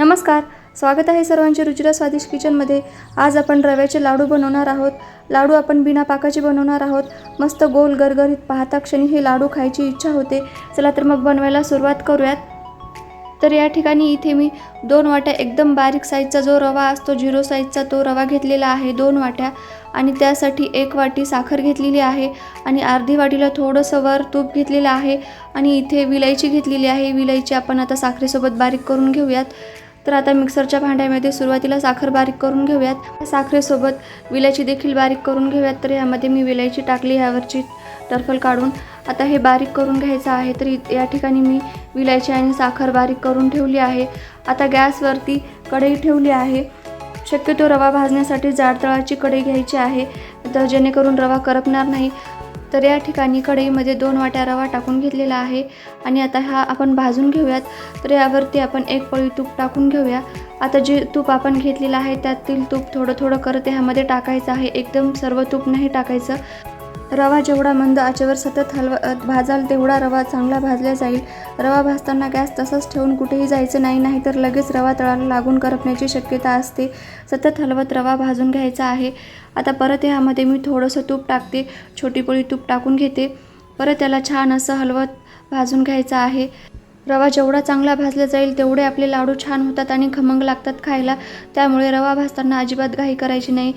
नमस्कार स्वागत आहे सर्वांचे रुचिरा स्वादिष्ट किचनमध्ये. आज आपण रव्याचे लाडू बनवणार आहोत. लाडू आपण बिना पाकाचे बनवणार आहोत. मस्त गोल गरगरीत पाहता क्षणी हे लाडू खायची इच्छा होते. चला तर मग बनवायला सुरुवात करूयात. तर या ठिकाणी इथे मी दोन वाट्या एकदम बारीक साईजचा जो रवा असतो झिरो साईजचा तो रवा घेतलेला आहे दोन वाट्या. आणि त्यासाठी एक वाटी साखर घेतलेली आहे. आणि अर्धी वाटीला थोडंसं वर तूप घेतलेलं आहे. आणि इथे विलायची घेतलेली आहे. विलायची आपण आता साखरेसोबत बारीक करून घेऊयात. तर आता मिक्सरच्या भांड्यामध्ये सुरुवातीला साखर बारीक करून घेऊयात. साखरेसोबत विलायची देखील बारीक करून घेऊयात. तर यामध्ये मी विलायची टाकली ह्यावरची टर्फल काढून. आता हे बारीक करून घ्यायचं आहे तर या ठिकाणी मी विलायची आणि साखर बारीक करून ठेवली आहे. आता गॅसवरती कढई ठेवली आहे. शक्यतो रवा भाजण्यासाठी जाड तळाची कढई घ्यायची आहे तर जेणेकरून रवा करपणार नाही. तर या ठिकाणी कढईमध्ये म्हणजे दोन वाट्या रवा टाकून घेतलेला आहे. आणि आता हा आपण भाजून घेऊयात. तर यावरती आपण एक पळी तूप टाकून घेऊया. आता जे तूप आपण घेतलेलं आहे त्यातील तूप थोडं थोडं करत ह्यामध्ये टाकायचं आहे. एकदम सर्व तूप नाही टाकायचं. रवा जेवढा मंद आचेवर सतत हलवा भाजाल तेवढा रवा चांगला भाजला जाईल. रवा भाजताना गॅस तसंच ठेवून कुठेही जायचं नाही नाहीतर लगेच रवा तळाला लागून करपण्याची शक्यता असते. सतत हलवत रवा भाजून घ्यायचा आहे. आता परत ह्यामध्ये मी थोडंसं तूप टाकते. छोटी पोळी तूप टाकून घेते. परत त्याला छान असं हलवत भाजून घ्यायचं आहे. रवा जेवढा चांगला भाजला जाईल तेवढे आपले लाडू छान होतात आणि खमंग लागतात खायला. त्यामुळे रवा भाजताना अजिबात घाई करायची नाही.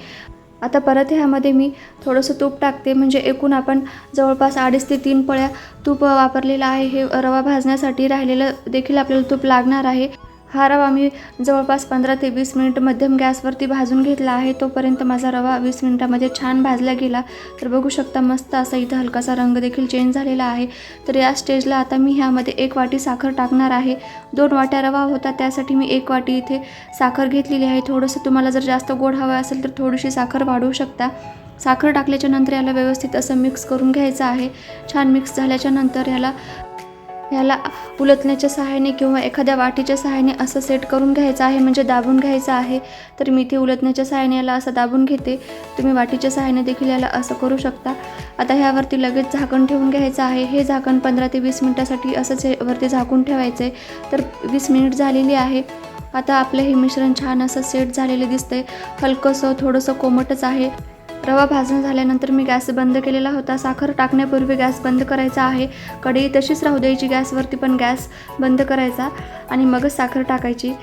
आता परत ह्यामध्ये मी थोडंसं तूप टाकते. म्हणजे एकूण आपण जवळपास अडीच ते तीन पळ्या तूप वापरलेलं आहे. हे रवा भाजण्यासाठी राहिलेलं देखील आपल्याला तूप लागणार आहे. हा रवा मी जवळपास पंधरा ते वीस मिनिट मध्यम गॅसवरती भाजून घेतला आहे. तोपर्यंत माझा रवा वीस मिनिटामध्ये छान भाजला गेला. तर बघू शकता मस्त असा इथं हलकासा रंग देखील चेंज झालेला आहे. तर या स्टेजला आता मी ह्यामध्ये एक वाटी साखर टाकणार आहे. दोन वाट्या रवा होता त्यासाठी मी एक वाटी इथे साखर घेतलेली आहे. थोडंसं तुम्हाला जर जास्त गोड हवं असेल तर थोडीशी साखर वाढवू शकता. साखर टाकल्याच्या नंतर याला व्यवस्थित असं मिक्स करून घ्यायचं आहे. छान मिक्स झाल्याच्यानंतर याला ह्याला उलटण्याच्या सहाय्याने किंवा एखाद्या वाटीच्या सहाय्याने असं सेट करून घ्यायचं आहे म्हणजे दाबून घ्यायचं आहे तर मी इथे उलटण्याच्या सहाय्याने याला असं दाबून घेते. तुम्ही वाटीच्या सहाय्याने देखील याला असं करू शकता. आता ह्यावरती लगेच झाकण ठेवून घ्यायचं आहे. हे झाकण पंधरा ते वीस मिनटासाठी असंच वरती झाकून ठेवायचं आहे तर वीस मिनिट झालेली आहे. आता आपलं हे मिश्रण छान असं सेट झालेलं दिसतंय. हलकंसं थोडंसं कोमटच आहे. रवा भाजून झाल्यानंतर मी गॅस बंद केलेला होता. साखर टाकण्यापूर्वी गॅस बंद करायचा आहे. कढई तशीच राहू द्यायची. गॅसवरती पण गॅस बंद करायचा आणि मगच साखर टाकायची.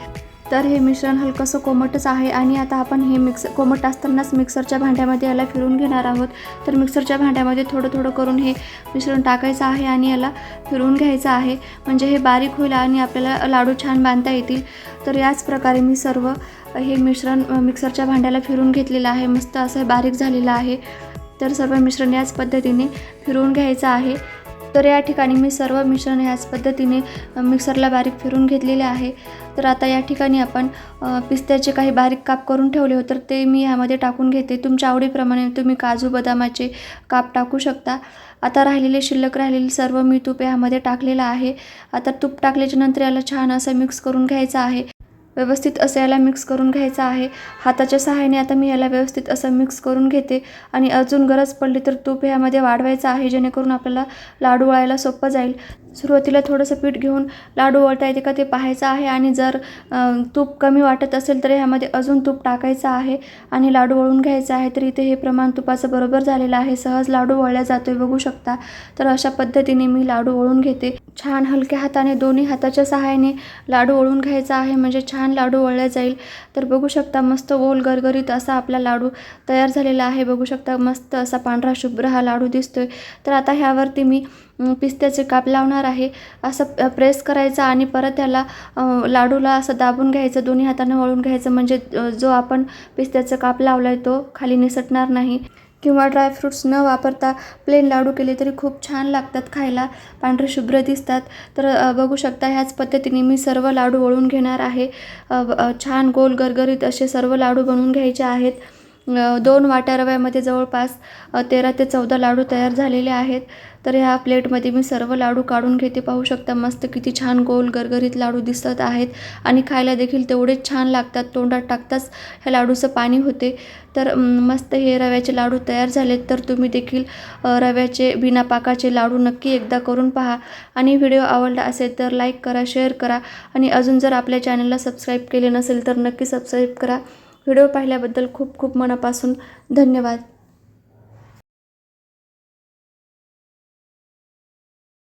तर हे मिश्रण हलकंसं कोमटच आहे आणि आता आपण हे मिक्स कोमट असतानाच मिक्सरच्या भांड्यामध्ये याला फिरून घेणार आहोत. तर मिक्सरच्या भांड्यामध्ये थोडं थोडं करून हे मिश्रण टाकायचं आहे आणि याला फिरून घ्यायचं आहे. म्हणजे हे बारीक होईल आणि आपल्याला लाडू छान बांधता येतील. तर याच प्रकारे मी सर्व हे मिश्रण मिक्सरच्या भांड्याला फिरून घेतलेलं आहे. मस्त असं बारीक झालेलं आहे. तर सर्व मिश्रण याच पद्धतीने फिरवून घ्यायचं आहे. तर या ठिकाणी मी सर्व मिश्रण ह्याच पद्धतीने मिक्सरला बारीक फिरून घेतलेले आहे. तर आता या ठिकाणी आपण पिस्त्याचे काही बारीक काप करून ठेवले हो तर ते मी ह्यामध्ये टाकून घेते. तुमच्या आवडीप्रमाणे तुम्ही काजू बदामाचे काप टाकू शकता. आता राहिलेले शिल्लक राहिलेले सर्व मी तूप ह्यामध्ये टाकलेलं आहे. आता तूप टाकल्याच्या नंतर याला छान असं मिक्स करून घ्यायचं आहे. व्यवस्थित असं याला मिक्स करून घ्यायचं आहे. हाताच्या सहाय्याने आता मी याला व्यवस्थित असं मिक्स करून घेते. आणि अजून गरज पडली तर तूप ह्यामध्ये वाढवायचं आहे जेणेकरून आपल्याला लाडू वळायला सोपं जाईल. सुरुवातीला थोडंसं पीठ घेऊन लाडू वळता येते का ते पाहायचं आहे आणि जर तूप कमी वाटत असेल तर ह्यामध्ये अजून तूप टाकायचं आहे आणि लाडू वळून घ्यायचं आहे. तर इथे हे प्रमाण तुपाचं बरोबर झालेलं आहे. सहज लाडू वळल्या जातो आहे बघू शकता. तर अशा पद्धतीने मी लाडू वळून घेते. छान हलक्या हाताने दोन्ही हाताच्या सहाय्याने लाडू वळून घ्यायचा आहे. म्हणजे छान लाडू वळल्या जाईल. तर बघू शकता मस्त ओल गरगरीत असा आपला लाडू तयार झालेला आहे. बघू शकता मस्त असा पांढरा शुभ्र हा लाडू दिसतोय. तर आता ह्यावरती मी पिस्त्याचे काप लावणार आहे. असं प्रेस करायचा आणि परत त्याला लाडूला असं दाबून घ्यायचं दोन्ही हाताने वळून घ्यायचं. म्हणजे जो आपण पिस्त्याचा काप लावला आहे तो खाली निसटणार नाही. किंवा ड्रायफ्रूट्स न वापरता प्लेन लाडू केले तरी खूप छान लागतात खायला. पांढरे शुभ्र दिसतात. तर बघू शकता ह्याच पद्धतीने मी सर्व लाडू वळून घेणार आहे. छान गोल गरगरीत असे सर्व लाडू बनवून घ्यायचे आहेत. दोन वाट्या रव्यामध्ये जवळपास तेरा ते चौदा लाडू तयार झालेले आहेत. तर ह्या प्लेटमध्ये मी सर्व लाडू काढून घेते. पाहू शकता मस्त किती छान गोल गरगरीत लाडू दिसत आहेत. आणि खायला देखील तेवढेच छान लागतात. तोंडात टाकताच ह्या लाडूचं पाणी होते. तर मस्त हे रव्याचे लाडू तयार झालेत. तर तुम्ही देखील रव्याचे बिना पाकाचे लाडू नक्की एकदा करून पहा. आणि व्हिडिओ आवडला असेल तर लाईक करा शेअर करा. आणि अजून जर आपल्या चॅनलला सबस्क्राईब केले नसेल तर नक्की सबस्क्राईब करा. व्हिडिओ पाहिल्याबद्दल खूप खूप मनापासून धन्यवाद.